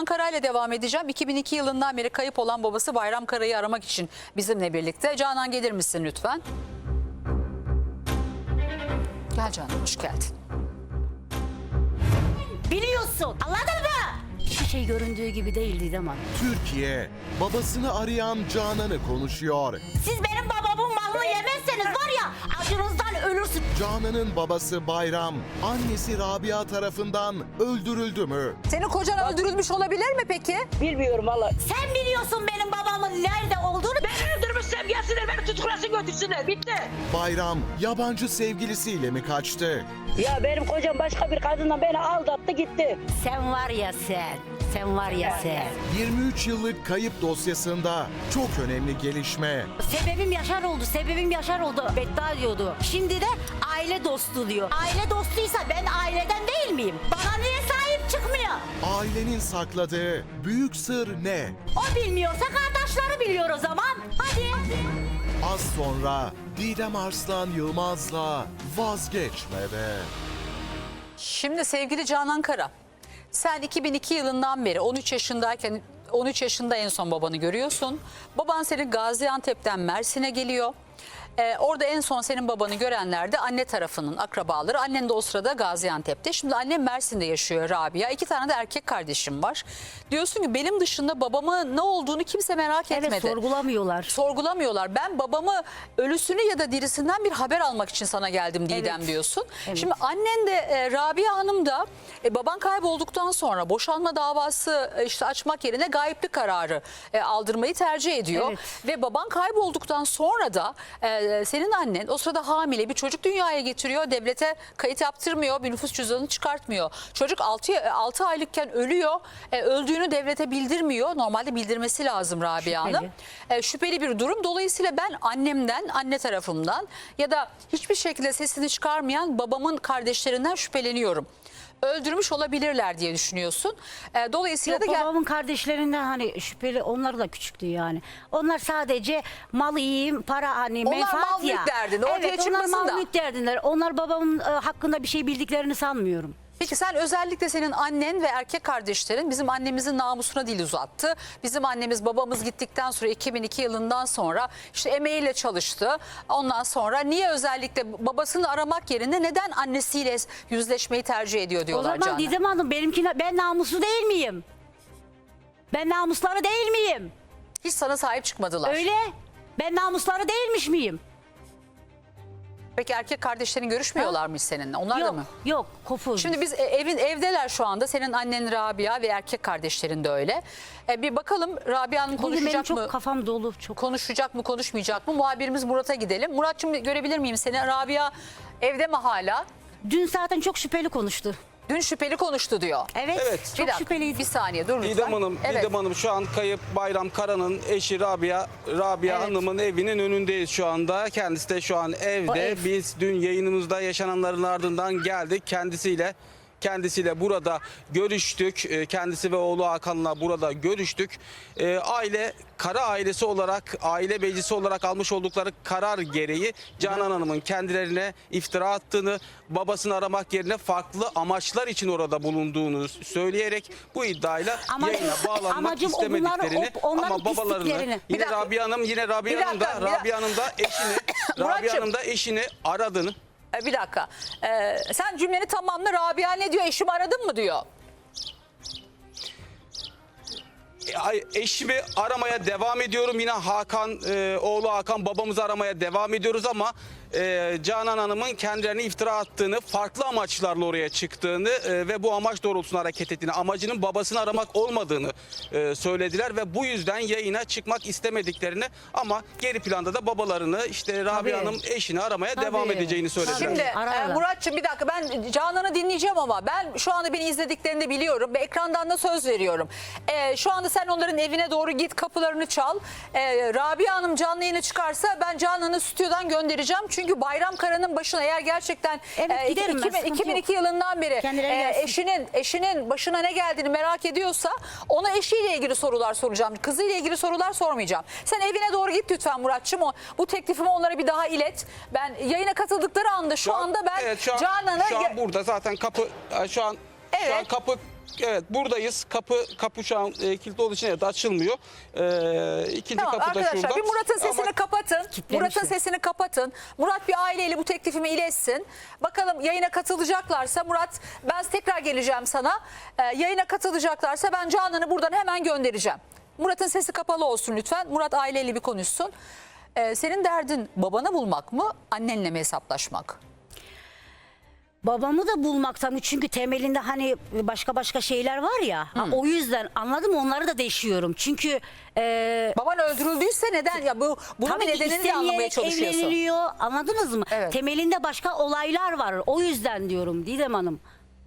Canan Kara ile devam edeceğim. 2002 yılından beri kayıp olan babası Bayram Kara'yı aramak için bizimle birlikte. Canan gelir misin lütfen? Gel Canan hoş geldin. Biliyorsun. Anladın mı? Hiçbir şey göründüğü gibi değil Didem Hanım. Türkiye babasını arayan Canan'ı konuşuyor. Siz benim babamın malını yemezseniz var ya acınızdan ölürsün. Canan'ın babası Bayram, annesi Rabia tarafından öldürüldü mü? Senin kocan öldürülmüş olabilir mi peki? Bilmiyorum valla. Sen biliyorsun benim babamın nerede olduğunu. Beni öldürmüşsem gelsinler beni tutuklasın götürsünler. Bitti. Bayram yabancı sevgilisiyle mi kaçtı? Ya benim kocam başka bir kadından beni aldattı gitti. Sen var ya sen. Sen var ya sen. 23 yıllık kayıp dosyasında çok önemli gelişme. Sebebim Yaşar oldu. Sebebim Yaşar oldu. Beddua diyordu. Şimdi de aile dostu diyor. Aile dostuysa ben aileden değil miyim? Bana niye sahip çıkmıyor? Ailenin sakladığı büyük sır ne? O bilmiyorsa kardeşleri biliyor o zaman. Hadi. Az sonra Didem Arslan Yılmaz'la vazgeçmede. Şimdi sevgili Canan Kara, sen 2002 yılından beri 13 yaşındayken 13 yaşında en son babanı görüyorsun. Baban senin Gaziantep'ten Mersin'e geliyor. Ee, orada en son senin babanı görenler de anne tarafının akrabaları. Annen de o sırada Gaziantep'te. Şimdi annem Mersin'de yaşıyor Rabia. İki tane de erkek kardeşim var. Diyorsun ki benim dışında babamın ne olduğunu kimse merak etmedi. Evet sorgulamıyorlar. sorgulamıyorlar. Ben babamı ölüsünü ya da dirisinden bir haber almak için sana geldim Didem Evet. diyorsun. Evet. Şimdi annen de e, Rabia Hanım da e, baban kaybolduktan sonra boşanma davası e, işte açmak yerine gayiplik kararı e, aldırmayı tercih ediyor. Evet. Ve baban kaybolduktan sonra da e, senin annen o sırada hamile bir çocuk dünyaya getiriyor. Devlete kayıt yaptırmıyor, bir nüfus cüzdanını çıkartmıyor. Çocuk 6, 6 aylıkken ölüyor. E, öldüğünü devlete bildirmiyor. Normalde bildirmesi lazım Rabia Şüpheli. Hanım e, şüpheli bir durum. Dolayısıyla ben annemden, anne tarafımdan ya da hiçbir şekilde sesini çıkarmayan babamın kardeşlerinden şüpheleniyorum. Öldürmüş olabilirler diye düşünüyorsun. E, dolayısıyla Yok da gel- babamın kardeşlerinden hani şüpheli onlar da küçüktü yani. Onlar sadece mal yiyeyim, para hani Onlar menfaat mal mülk ya. derdinde, ortaya evet, çıkmasın onlar da. mal mülk derdinler. Onlar babamın e, hakkında bir şey bildiklerini sanmıyorum. Peki sen özellikle senin annen ve erkek kardeşlerin bizim annemizin namusuna dil uzattı. Bizim annemiz babamız gittikten sonra 2002 yılından sonra işte emeğiyle çalıştı. Ondan sonra niye özellikle babasını aramak yerine neden annesiyle yüzleşmeyi tercih ediyor O diyorlar zaman Canan. Didem Hanım benimkine ben namuslu değil miyim? Ben namusları değil miyim? Hiç sana sahip çıkmadılar. Öyle. Ben namusları değilmiş miyim? Peki erkek kardeşlerin görüşmüyorlarmış seninle? Onlar da yok, mı? yok kopuz. Şimdi biz e, evin evdeler şu anda. Senin annen Rabia ve erkek kardeşlerin de öyle. E, bir bakalım Rabia Hanım Bugün benim konuşacak çok mı? kafam dolu. Çok Konuşacak mı, konuşmayacak mı? Muhabirimiz Murat'a gidelim. Murat'cığım görebilir miyim seni? Rabia evde mi hala? Dün zaten çok şüpheli konuştu. Dün şüpheli konuştu diyor. Evet, Evet. çok dakika, şüpheliydi. bir saniye dur lütfen. Didem Hanım, Evet. Didem Hanım şu an kayıp Bayram Kara'nın eşi Rabia, Rabia Evet. Hanım'ın evinin önündeyiz şu anda. Kendisi de şu an O evde. ev. Biz dün yayınımızda yaşananların ardından geldik kendisiyle. Kendisiyle burada görüştük. Ee, Kendisi ve oğlu Hakan'la burada görüştük. Ee, Aile, Kara ailesi olarak, aile meclisi olarak almış oldukları karar gereği Canan Hanım'ın kendilerine iftira attığını, babasını aramak yerine farklı amaçlar için orada bulunduğunu söyleyerek bu iddiayla Ama- yayına bağlanmak amacım istemediklerini onların ama babalarını yine. Rabia Hanım yine Rabia Hanım da. Rabia Hanım da eşini Rabia. Hanım da eşini aradığını E, bir dakika. E, sen cümleni tamamla. Rabia ne diyor? Eşimi aradın mı diyor. E, ay- eşimi aramaya devam ediyorum. Yine Hakan, e, oğlu Hakan babamızı aramaya devam ediyoruz ama e, Canan Hanım'ın kendilerine iftira attığını, farklı amaçlarla oraya çıktığını e, ve bu amaç doğrultusunda hareket ettiğini, amacının babasını aramak olmadığını e, söylediler ve bu yüzden yayına çıkmak istemediklerini ama geri planda da babalarını işte Rabia Tabii. Hanım eşini aramaya Tabii. devam edeceğini söylediler. Şimdi e. Muratçım bir dakika ben Canan'ı dinleyeceğim ama ben şu anda beni izlediklerini de biliyorum ve ekrandan da söz veriyorum. E, şu anda sen onların evine doğru git kapılarını çal. E, Rabia Hanım canlı yayına çıkarsa ben Canan'ı stüdyodan göndereceğim. Çünkü Bayram Kara'nın başına eğer gerçekten Evet, e, giderim ben, 2000 sıkıntı 2002 yılından beri Kendileri e, gelsin. eşinin eşinin başına ne geldiğini merak ediyorsa ona eşiyle ilgili sorular soracağım. Kızıyla ilgili sorular sormayacağım. Sen evine doğru git lütfen Muratçım. O, bu teklifimi onlara bir daha ilet. Ben yayına katıldıkları anda şu, an- anda ben evet, şu an, Canan'ı şu an burada zaten kapı şu an şu an Evet. kapı Evet buradayız. Kapı kapı şu an e, kilitli olduğu için evet açılmıyor. E, ikinci Tamam kapı da arkadaşlar şurada. bir Murat'ın sesini Ama- kapatın. Murat'ın sesini kapatın. Murat bir aileyle bu teklifimi iletsin. Bakalım yayına katılacaklarsa Murat ben tekrar geleceğim sana. Ee, yayına katılacaklarsa ben Canan'ı buradan hemen göndereceğim. Murat'ın sesi kapalı olsun lütfen. Murat aileyle bir konuşsun. Ee, senin derdin babanı bulmak mı, annenle mi hesaplaşmak? Babamı da bulmaktan çünkü temelinde hani başka başka şeyler var ya. ha, o yüzden anladım onları da deşiyorum. Çünkü e, Baban öldürüldüyse neden? Ya bu bunun tabii ki nedenini de anlamaya istemeyerek çalışıyorsun. evleniliyor. Anladınız mı? Evet. Temelinde başka olaylar var. O yüzden diyorum Didem Hanım.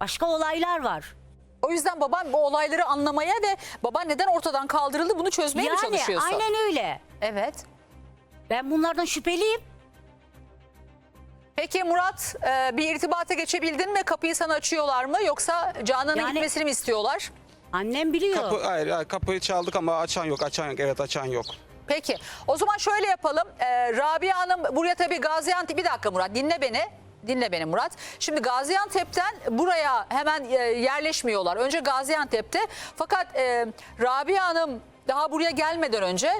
Başka olaylar var. O yüzden baban bu olayları anlamaya ve baban neden ortadan kaldırıldı bunu çözmeye mi yani çalışıyorsun? aynen öyle. Evet. Ben bunlardan şüpheliyim. Peki Murat e, bir irtibata geçebildin mi? Kapıyı sana açıyorlar mı? Yoksa Canan'ın Yani- gitmesini mi istiyorlar? Annem biliyor. Kapı, hayır, hayır, kapıyı çaldık ama açan yok, açan yok. Evet açan yok. Peki o zaman şöyle yapalım. E, Rabia Hanım buraya tabii Gaziantep... Bir dakika Murat dinle beni. Dinle beni Murat. Şimdi Gaziantep'ten buraya hemen e, yerleşmiyorlar. Önce Gaziantep'te. Fakat e, Rabia Hanım daha buraya gelmeden önce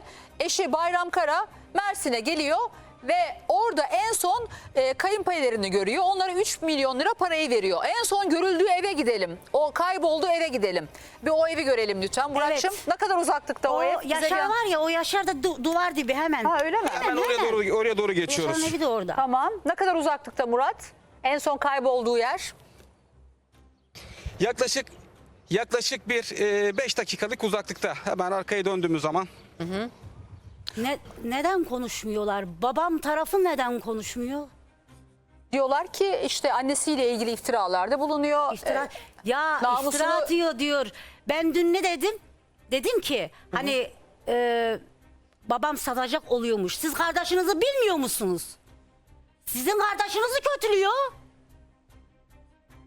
eşi Bayram Kara Mersin'e geliyor ve orada en son e, kayınpederini görüyor. Onlara 3 milyon lira parayı veriyor. En son görüldüğü eve gidelim. O kaybolduğu eve gidelim. Bir o evi görelim lütfen. Muratçım ne kadar uzaklıkta o, O ev? Bize Yaşar bir- var ya o Yaşar da du- duvar dibi hemen. Ha öyle mi? Hemen oraya doğru oraya doğru geçiyoruz. Yaşar'ın evi de orada. Tamam. Ne kadar uzaklıkta Murat? En son kaybolduğu yer. Yaklaşık yaklaşık bir 5 dakikalık uzaklıkta. Hemen arkaya döndüğümüz zaman. Ne, neden konuşmuyorlar? Babam tarafı neden konuşmuyor? Diyorlar ki işte annesiyle ilgili iftiralarda bulunuyor. İftira, Ee, ya namusunu- iftira atıyor diyor. Ben dün ne dedim? Dedim ki hani e, babam satacak oluyormuş. Siz kardeşinizi bilmiyor musunuz? Sizin kardeşinizi kötülüyor.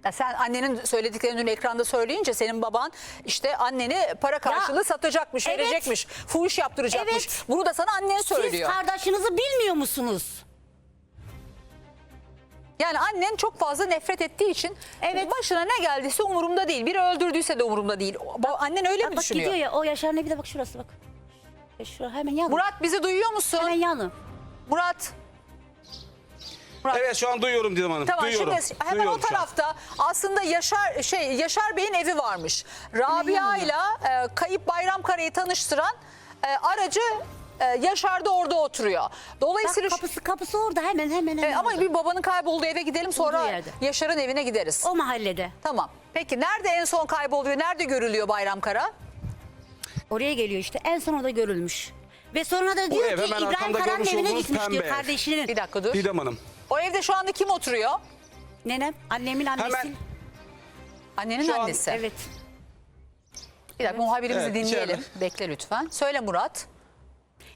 Ya sen annenin söylediklerini dün ekranda söyleyince senin baban işte anneni para karşılığı satacakmış, evet. verecekmiş, fuhuş yaptıracakmış. Evet. Bunu da sana annen Siz söylüyor. kardeşinizi bilmiyor musunuz? Yani annen çok fazla nefret ettiği için Evet. başına ne geldiyse umurumda değil. Biri öldürdüyse de umurumda değil. Ba- Annen öyle Bak, mi bak düşünüyor? gidiyor ya o Yaşar'ın evi de bak şurası bak. E şura hemen yanı. Murat bizi duyuyor musun? Hemen yanı. Murat. Evet şu an duyuyorum Didem Hanım. Tamam duyuyorum. şimdi hemen Duyuyorum o tarafta aslında Yaşar şey Yaşar Bey'in evi varmış. Rabia ile e, kayıp Bayramkara'yı tanıştıran e, aracı e, Yaşar da orada oturuyor. Bak Dolayısıyla şu- kapısı kapısı orada hemen hemen hemen. E, ama orada. bir babanın kaybolduğu eve gidelim sonra yerde. Yaşar'ın evine gideriz. o mahallede. Tamam. Peki nerede en son kayboluyor? Nerede görülüyor Bayramkara? Oraya geliyor işte. En son orada görülmüş. Ve sonra da diyor ev ki hemen İbrahim arkamda Karan'ın görmüş evine olduğunuz gitmiş diyor pembe ev. kardeşinin. Bir dakika dur. Didem Hanım. O evde şu anda kim oturuyor? Nenem, annemin annesi. Hemen- Annenin Şu an- annesi. Evet. Bir dakika muhabirimizi Evet, dinleyelim. içeride. Bekle lütfen. Söyle Murat.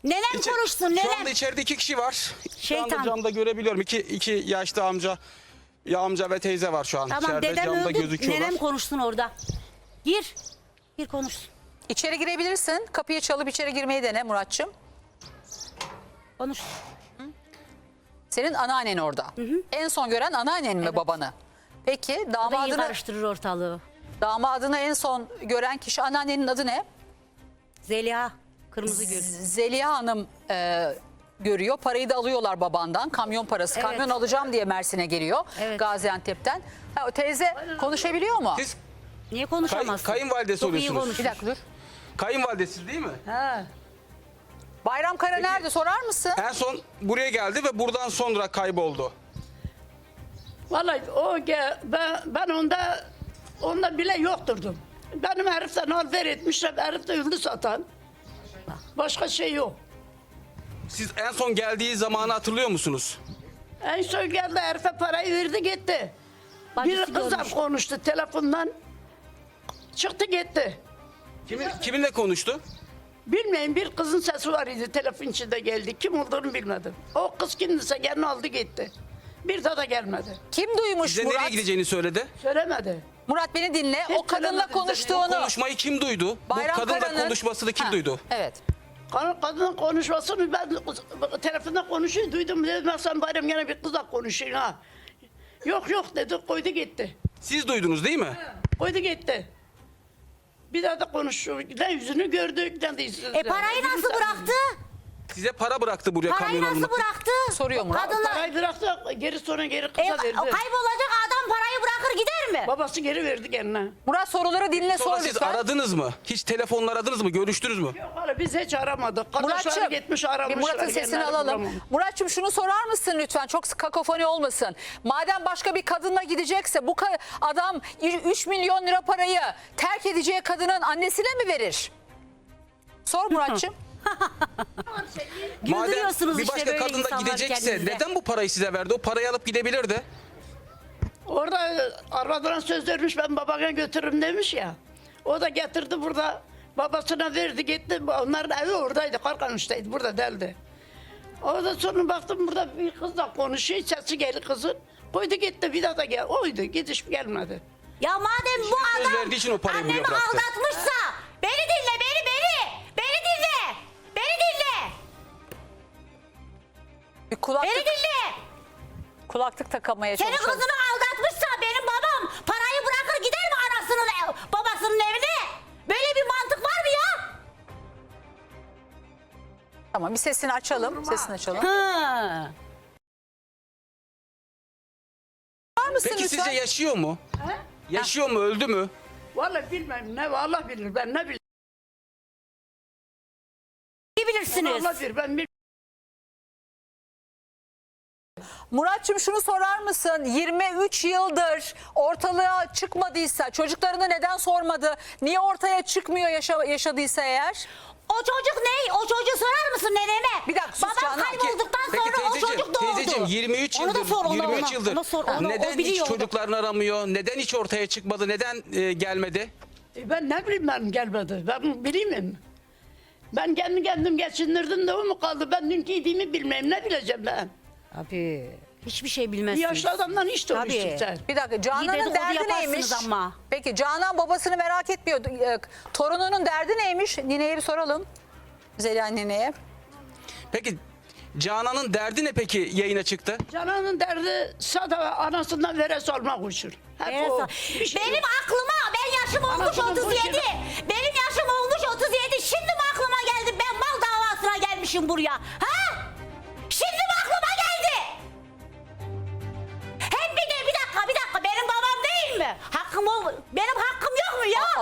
Nenem İçe- konuşsun Şu nenem. anda içeride iki kişi var. Şu anda Şeytan. camda görebiliyorum. İki, iki yaşlı amca. Ya amca ve teyze var şu an. Tamam İçeride dedem camda öldü. gözüküyorlar. Nenem konuşsun orada. Gir. Gir konuşsun. İçeri girebilirsin. Kapıyı çalıp içeri girmeyi dene Muratçım. Konuş. Senin anneannen orada. En son gören anneannen mi babanı? Peki da iyi damadını, karıştırır ortalığı. damadını en son gören kişi anneannenin adı ne? Zeliha. Kırmızı gül. Zeliha Hanım e, görüyor. Parayı da alıyorlar babandan. Kamyon parası. Evet. Kamyon alacağım diye Mersin'e geliyor. Evet. Gaziantep'ten. Ha, o teyze konuşabiliyor mu? Siz Niye konuşamazsın? Kay- kayınvalidesi Çok iyi oluyorsunuz. konuşur. Bir dakika dur. kayınvalidesiz değil mi? Bayram Kara nerede sorar mısın? En son buraya geldi ve buradan sonra kayboldu. Vallahi o ge- ben, ben onda onda bile yokturdum. Benim heriften al ver etmişler. Herif de ürünü satan. Başka şey yok. Siz en son geldiği zamanı hatırlıyor musunuz? En son geldi herife parayı verdi gitti. Bacısı Bir kızla görmüş. konuştu telefondan. Çıktı gitti. Kimin, kiminle konuştu? Bilmeyin bir kızın sesi var idi telefon içinde geldi. Kim olduğunu bilmedim. O kız kimdiyse gelini aldı gitti. Bir daha da gelmedi. Kim duymuş Size nereye Murat? gideceğini söyledi. Söylemedi. Murat beni dinle. Hiç o kadınla söylemedim konuştuğunu. Konuşmayı kim duydu? Bayram Bu kadınla Kara'nın- konuşmasını kim Ha, duydu? Evet. Kadın, kadının konuşmasını ben telefonda konuşuyor duydum dedim "Ya sen bayram gene bir kızla konuşuyorsun ha. Yok yok dedi koydu gitti. Siz duydunuz değil mi? Koydu gitti. Bir daha da konuşuyor. Ne yüzünü gördük ne de. E parayı nasıl bıraktı? Size para bıraktı buraya Parayı kamyon nasıl almak. bıraktı? Soruyor Murat. Kadınlar Parayı bıraktı geri sonra geri e, kıza verdi. kaybolacak adam parayı bırakır gider mi? Babası geri verdi kendine. Murat soruları dinle Sonra sor siz lütfen. aradınız mı? Hiç telefonla aradınız mı? Görüştünüz mü? Yok hala biz hiç aramadık. Kardeşler Muratçım gitmiş bir aramışlar. Murat'ın sesini kendileri alalım. bulamamış. Muratçım şunu sorar mısın lütfen? Çok kakofoni olmasın. Madem başka bir kadınla gidecekse bu ka- adam 3 milyon lira parayı terk edeceği kadının annesine mi verir? Sor Muratçım. Güldürüyorsunuz bir işte başka böyle insanları gidecekse kendinize. neden bu parayı size verdi? O parayı alıp gidebilirdi. Orada arabadan söz vermiş ben babana götürürüm demiş ya. O da getirdi burada babasına verdi gitti. Onların evi oradaydı Karkamış'taydı burada deldi. Orada sonra baktım burada bir kızla konuşuyor sesi geri kızın. Koydu gitti bir daha da gel. Oydu gidiş gelmedi. Ya madem bu söz adam verdiği için o parayı annemi bıraktı. aldatmışsa beni dinle beni. Bir kulaklık, Beni dinle. kulaklık takamaya Senin çalışalım. kızını aldatmışsa benim babam parayı bırakır gider mi anasının ev- babasının evine? Böyle bir mantık var mı ya? Tamam bir sesini açalım. Sesini açalım. Hı. Var mısın Peki lütfen? sizce yaşıyor mu? Yaşıyor mu? Öldü mü? Vallahi bilmem ne Allah bilir ben ne bileyim. İyi bilirsiniz. Allah bilir ben bilmiyorum. Muratçım şunu sorar mısın? 23 yıldır ortalığa çıkmadıysa çocuklarını neden sormadı? Niye ortaya çıkmıyor yaşa- yaşadıysa eğer? O çocuk ne? O çocuğu sorar mısın neneme? Bir dakika, sus Babam Canan. kaybolduktan Peki sonra o teyzeciğim, çocuk doğdu. teyzeciğim 23 Onu da yıldır, sor, ona, 23 ona, yıldır ona sor, ona, neden hiç onu. çocuklarını aramıyor? Neden hiç ortaya çıkmadı? Neden e, gelmedi? E ben ne bileyim ben gelmedi. Ben bileyim mi? Ben kendi kendim geçindirdim de o mu kaldı? Ben dün giydiğimi bilmem ne bileceğim ben. Abi hiçbir şey Bir bilmezsiniz. yaşlı adamdan hiç Tabii. konuştun sen. Bir dakika İyi Canan'ın dedikodu derdi yaparsınız neymiş? ama. Peki Canan babasını merak etmiyor. Ee, Torununun derdi neymiş? Nineye bir soralım. Zeliha nineye. Peki Canan'ın derdi ne peki yayına çıktı? Canan'ın derdi sada anasından veres olmak uçur. Hep Evet, o. Bir şey Benim yok. aklıma ben yaşım olmuş Anasının 37. boşuna- Benim yaşım olmuş 37. Şimdi mi aklıma geldi? Ben mal davasına gelmişim buraya. Ha?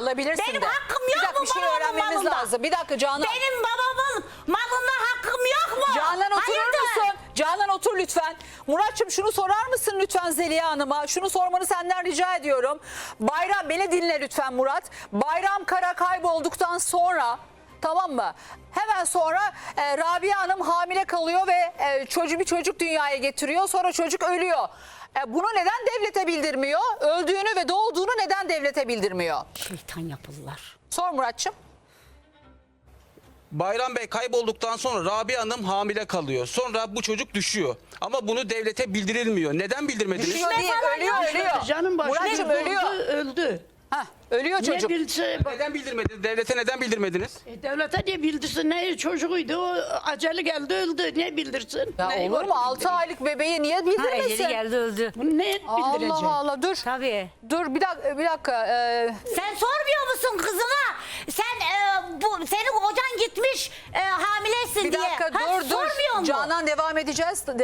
Alabilirsin benim de. hakkım Bir yok dakika mu bir şey babamın öğrenmemiz malında? lazım. Bir dakika Canan. Benim babamın malında hakkım yok mu? Canan oturur Hayırdır? musun? Canan otur lütfen. Muratçım şunu sorar mısın lütfen Zeliha Hanım'a? Şunu sormanı senden rica ediyorum. Bayram beni dinle lütfen Murat. Bayram Kara kaybolduktan sonra tamam mı? Hemen sonra e, Rabia Hanım hamile kalıyor ve e, çocuğu bir çocuk dünyaya getiriyor. Sonra çocuk ölüyor. E, bunu neden devlete bildirmiyor? Öldüğünü ve doğduğunu neden devlete bildirmiyor? Şeytan yapılılar. Sor Muratçım. Bayram Bey kaybolduktan sonra Rabia Hanım hamile kalıyor. Sonra bu çocuk düşüyor. Ama bunu devlete bildirilmiyor. Neden bildirmediniz? Düşüyor değil, ölüyor, ölüyor. Canım Muratçım öldü, ölüyor. öldü. Hah, ölüyor çocuk. bilse Neden bildirmediniz? Devlete neden bildirmediniz? E, devlete niye bildirsin? Ne çocuğuydu o acele geldi öldü. Niye bildirsin? Ya ne olur var mu? ki 6 bildireyim? aylık bebeği niye Ha, bildirmesin? eceli geldi öldü. Bunu ne bildirecek? Allah Allah dur. Tabii. Dur bir dakika bir dakika. Ee, Sen sormuyor musun kızına? Sen e, bu senin kocan gitmiş e, hamilesin bir diye. dakika Ha, dur dur. Sormuyor mu? Canan devam edeceğiz. De-